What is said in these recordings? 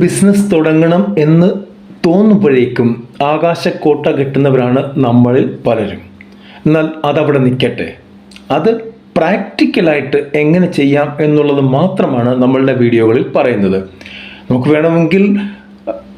Business തുടങ്ങണം എന്ന് തോന്നുമ്പോഴേക്കും ആകാശക്കോട്ട കിട്ടുന്നവരാണ് നമ്മളിൽ പലരും. എന്നാൽ അതവിടെ നിൽക്കട്ടെ. അത് പ്രാക്ടിക്കലായിട്ട് എങ്ങനെ ചെയ്യാം എന്നുള്ളത് മാത്രമാണ് നമ്മളുടെ വീഡിയോകളിൽ പറയുന്നത്. നമുക്ക് വേണമെങ്കിൽ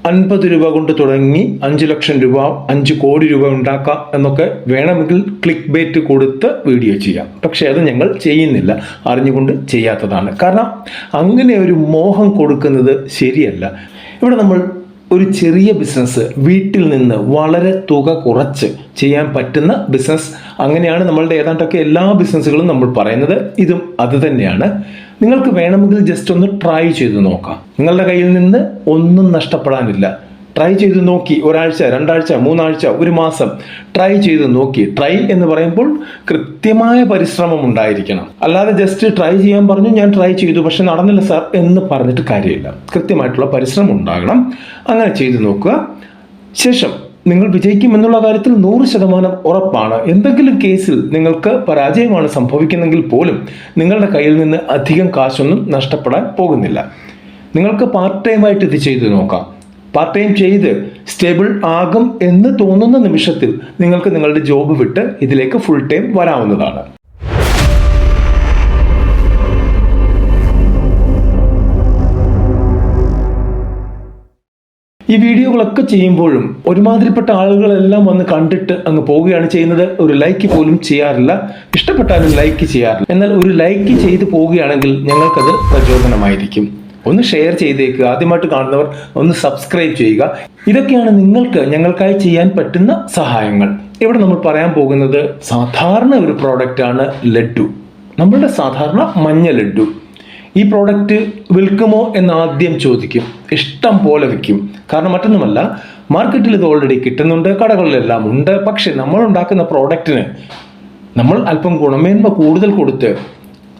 അൻപത് രൂപ കൊണ്ട് തുടങ്ങി അഞ്ച് ലക്ഷം രൂപ അഞ്ച് കോടി രൂപ ഉണ്ടാക്കാം എന്നൊക്കെ വേണമെങ്കിൽ ക്ലിക്ക് ബേറ്റ് കൊടുത്ത് വീഡിയോ ചെയ്യാം. പക്ഷേ അത് ഞങ്ങൾ ചെയ്യുന്നില്ല. അറിഞ്ഞുകൊണ്ട് ചെയ്യാത്തതാണ്. കാരണം അങ്ങനെ ഒരു മോഹം കൊടുക്കുന്നത് ശരിയല്ല. ഇവിടെ നമ്മൾ ഒരു ചെറിയ ബിസിനസ് വീട്ടിൽ നിന്ന് വളരെ തുക കുറച്ച് ചെയ്യാൻ പറ്റുന്ന ബിസിനസ് അങ്ങനെയാണ് നമ്മളുടെ ഏതാണ്ടൊക്കെ എല്ലാ ബിസിനസ്സുകളും നമ്മൾ പറയുന്നത്. ഇതും അത് തന്നെയാണ്. നിങ്ങൾക്ക് വേണമെങ്കിൽ ജസ്റ്റ് ഒന്ന് ട്രൈ ചെയ്ത് നോക്കാം. നിങ്ങളുടെ കയ്യിൽ നിന്ന് ഒന്നും നഷ്ടപ്പെടാനില്ല. ട്രൈ ചെയ്ത് നോക്കി ഒരാഴ്ച രണ്ടാഴ്ച മൂന്നാഴ്ച ഒരു മാസം. ട്രൈ ചെയ്ത് നോക്കി. ട്രൈ എന്ന് പറയുമ്പോൾ കൃത്യമായ പരിശ്രമം ഉണ്ടായിരിക്കണം. അല്ലാതെ ജസ്റ്റ് ട്രൈ ചെയ്യാൻ പറഞ്ഞു ഞാൻ ട്രൈ ചെയ്തു പക്ഷെ നടന്നില്ല സാർ എന്ന് പറഞ്ഞിട്ട് കാര്യമില്ല. കൃത്യമായിട്ടുള്ള പരിശ്രമം ഉണ്ടാകണം. അങ്ങനെ ചെയ്തു നോക്കുക. ശേഷം നിങ്ങൾ വിജയിക്കും എന്നുള്ള കാര്യത്തിൽ നൂറ് ശതമാനം ഉറപ്പാണ്. എന്തെങ്കിലും കേസിൽ നിങ്ങൾക്ക് പരാജയമാണ് സംഭവിക്കുന്നെങ്കിൽ പോലും നിങ്ങളുടെ കയ്യിൽ നിന്ന് അധികം കാശൊന്നും നഷ്ടപ്പെടാൻ പോകുന്നില്ല. നിങ്ങൾക്ക് പാർട്ട് ടൈമായിട്ട് ഇത് ചെയ്തു നോക്കാം. പാർട്ട് ടൈം ചെയ്ത് സ്റ്റേബിൾ ആകും എന്ന് തോന്നുന്ന നിമിഷത്തിൽ നിങ്ങൾക്ക് നിങ്ങളുടെ ജോബ് വിട്ട് ഇതിലേക്ക് ഫുൾ ടൈം വരാവുന്നതാണ്. ഈ വീഡിയോകളൊക്കെ ചെയ്യുമ്പോഴും ഒരുമാതിരിപ്പെട്ട ആളുകളെല്ലാം വന്ന് കണ്ടിട്ട് അങ്ങ് പോവുകയാണ് ചെയ്യുന്നത്. ഒരു ലൈക്ക് പോലും ചെയ്യാറില്ല. ഇഷ്ടപ്പെട്ടാലും ലൈക്ക് ചെയ്യാറില്ല. എന്നാൽ ഒരു ലൈക്ക് ചെയ്ത് പോവുകയാണെങ്കിൽ ഞങ്ങൾക്കത് പ്രചോദനമായിരിക്കും. ഒന്ന് ഷെയർ ചെയ്തേക്കുക ആദ്യമായിട്ട് കാണുന്നവർ ഒന്ന് സബ്സ്ക്രൈബ് ചെയ്യുക. ഇതൊക്കെയാണ് നിങ്ങൾക്ക് ഞങ്ങൾക്കായി ചെയ്യാൻ പറ്റുന്ന സഹായങ്ങൾ. ഇവിടെ നമ്മൾ പറയാൻ പോകുന്നത് സാധാരണ ഒരു പ്രോഡക്റ്റാണ് ലഡ്ഡു. നമ്മളുടെ സാധാരണ മഞ്ഞ ലഡ്ഡു. ഈ പ്രോഡക്റ്റ് വിൽക്കുമോ എന്ന് ആദ്യം ചോദിക്കും. ഇഷ്ടം പോലെ വിൽക്കും. കാരണം മറ്റൊന്നുമല്ല മാർക്കറ്റിൽ ഇത് ഓൾറെഡി കിട്ടുന്നുണ്ട് കടകളിലെല്ലാം ഉണ്ട്. പക്ഷെ നമ്മൾ ഉണ്ടാക്കുന്ന പ്രോഡക്റ്റിന് നമ്മൾ അല്പം ഗുണമേന്മ കൂടുതൽ കൊടുത്ത്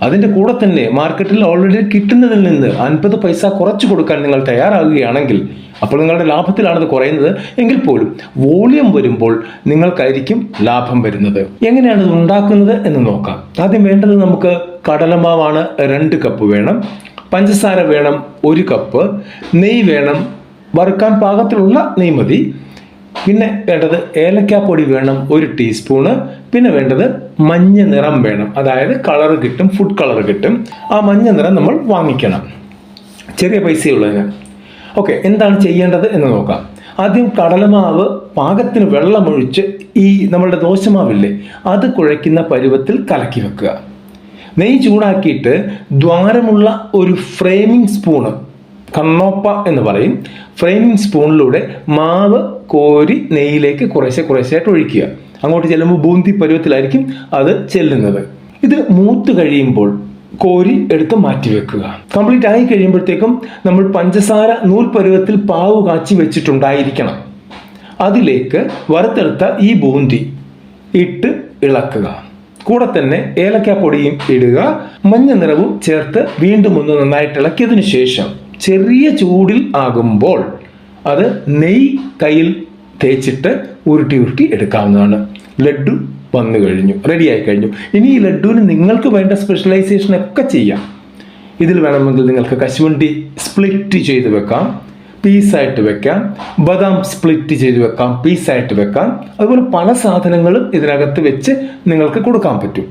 അതിന്റെ കൂടെ തന്നെ മാർക്കറ്റിൽ ഓൾറെഡി കിട്ടുന്നതിൽ നിന്ന് അൻപത് പൈസ കുറച്ച് കൊടുക്കാൻ നിങ്ങൾ തയ്യാറാകുകയാണെങ്കിൽ അപ്പോൾ നിങ്ങളുടെ ലാഭത്തിലാണത് കുറയുന്നത് എങ്കിൽ പോലും വോളിയം വരുമ്പോൾ നിങ്ങൾക്കായിരിക്കും ലാഭം വരുന്നത്. എങ്ങനെയാണ് ഇത് ഉണ്ടാക്കുന്നത് എന്ന് നോക്കാം. ആദ്യം വേണ്ടത് നമുക്ക് കടലമാവാണ് രണ്ട് കപ്പ് വേണം. പഞ്ചസാര വേണം ഒരു കപ്പ് നെയ് വേണം. വറുക്കാൻ പാകത്തിലുള്ള നെയ്മതി മതി. പിന്നെ വേണ്ടത് ഏലക്കാപ്പൊടി വേണം ഒരു ടീസ്പൂണ് പിന്നെ വേണ്ടത് മഞ്ഞ നിറം വേണം. അതായത് കളർ കിട്ടും ഫുഡ് കളർ കിട്ടും. ആ മഞ്ഞ നിറം നമ്മൾ വാങ്ങിക്കണം. ചെറിയ പൈസയുള്ളതിന് ഓക്കെ എന്താണ് ചെയ്യേണ്ടത് എന്ന് നോക്കാം. ആദ്യം കടലമാവ് പാകത്തിന് വെള്ളമൊഴിച്ച് ഈ നമ്മളുടെ ദോശമാവില്ലേ അത് കുഴയ്ക്കുന്ന പരുവത്തിൽ കലക്കി വെക്കുക. നെയ്യ് ചൂടാക്കിയിട്ട് ദ്വാരമുള്ള ഒരു ഫ്രെയിമിംഗ് സ്പൂണ് കണ്ണോപ്പ എന്ന് പറയും. ഫ്രെയിമിംഗ് സ്പൂണിലൂടെ മാവ് കോരി നെയ്യിലേക്ക് കുറേശ്ശെ കുറേശ്ശെയായിട്ട് ഒഴിക്കുക. അങ്ങോട്ട് ചെല്ലുമ്പോൾ ബൂന്തി പരുവത്തിലായിരിക്കും അത് ചെല്ലുന്നത്. ഇത് മൂത്ത് കഴിയുമ്പോൾ കോരി എടുത്ത് മാറ്റി വെക്കുക. കംപ്ലീറ്റ് ആയി കഴിയുമ്പോഴത്തേക്കും നമ്മൾ പഞ്ചസാര നൂൽ പരുവത്തിൽ പാവ് കാച്ചി വെച്ചിട്ടുണ്ടായിരിക്കണം. അതിലേക്ക് വറുത്തെടുത്ത ഈ ബൂന്തി ഇട്ട് ഇളക്കുക. കൂടെ തന്നെ ഏലക്കാപ്പൊടിയും ഇടുക. മഞ്ഞ നിറവും ചേർത്ത് വീണ്ടും ഒന്ന് നന്നായിട്ട് ഇളക്കിയതിനു ശേഷം ചെറിയ ചൂടിൽ ആകുമ്പോൾ അത് നെയ് കയ്യിൽ തേച്ചിട്ട് ഉരുട്ടി ഉരുട്ടി എടുക്കാവുന്നതാണ്. ലഡു വന്നു കഴിഞ്ഞു റെഡിയായി കഴിഞ്ഞു. ഇനി ഈ ലഡുവിന് നിങ്ങൾക്ക് വേണ്ട സ്പെഷ്യലൈസേഷൻ ഒക്കെ ചെയ്യാം. ഇതിൽ വേണമെങ്കിൽ നിങ്ങൾക്ക് കശുവണ്ടി സ്പ്ലിറ്റ് ചെയ്ത് വെക്കാം പീസായിട്ട് വെക്കാം ബദാം സ്പ്ലിറ്റ് ചെയ്ത് വെക്കാം പീസായിട്ട് വെക്കാം. അതുപോലെ പല സാധനങ്ങളും ഇതിനകത്ത് വെച്ച് നിങ്ങൾക്ക് കൊടുക്കാൻ പറ്റും.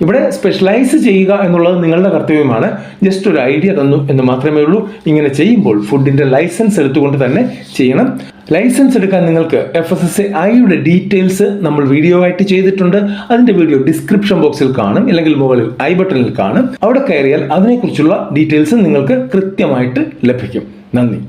ഇവിടെ സ്പെഷ്യലൈസ് ചെയ്യുക എന്നുള്ളത് നിങ്ങളുടെ കർത്തവ്യമാണ്. ജസ്റ്റ് ഒരു ഐഡിയ തന്നു എന്ന് മാത്രമേ ഉള്ളൂ. ഇങ്ങനെ ചെയ്യുമ്പോൾ ഫുഡിന്റെ ലൈസൻസ് എടുത്തുകൊണ്ട് തന്നെ ചെയ്യണം. ലൈസൻസ് എടുക്കാൻ നിങ്ങൾക്ക് എഫ് എസ് എസ് എ ഐയുടെ ഡീറ്റെയിൽസ് നമ്മൾ വീഡിയോ ആയിട്ട് ചെയ്തിട്ടുണ്ട്. അതിന്റെ വീഡിയോ ഡിസ്ക്രിപ്ഷൻ ബോക്സിൽ കാണും. അല്ലെങ്കിൽ മുകളിൽ ഐ ബട്ടണിൽ കാണും. അവിടെ കയറിയാൽ അതിനെക്കുറിച്ചുള്ള ഡീറ്റെയിൽസ് നിങ്ങൾക്ക് കൃത്യമായിട്ട് ലഭിക്കും. നന്ദി.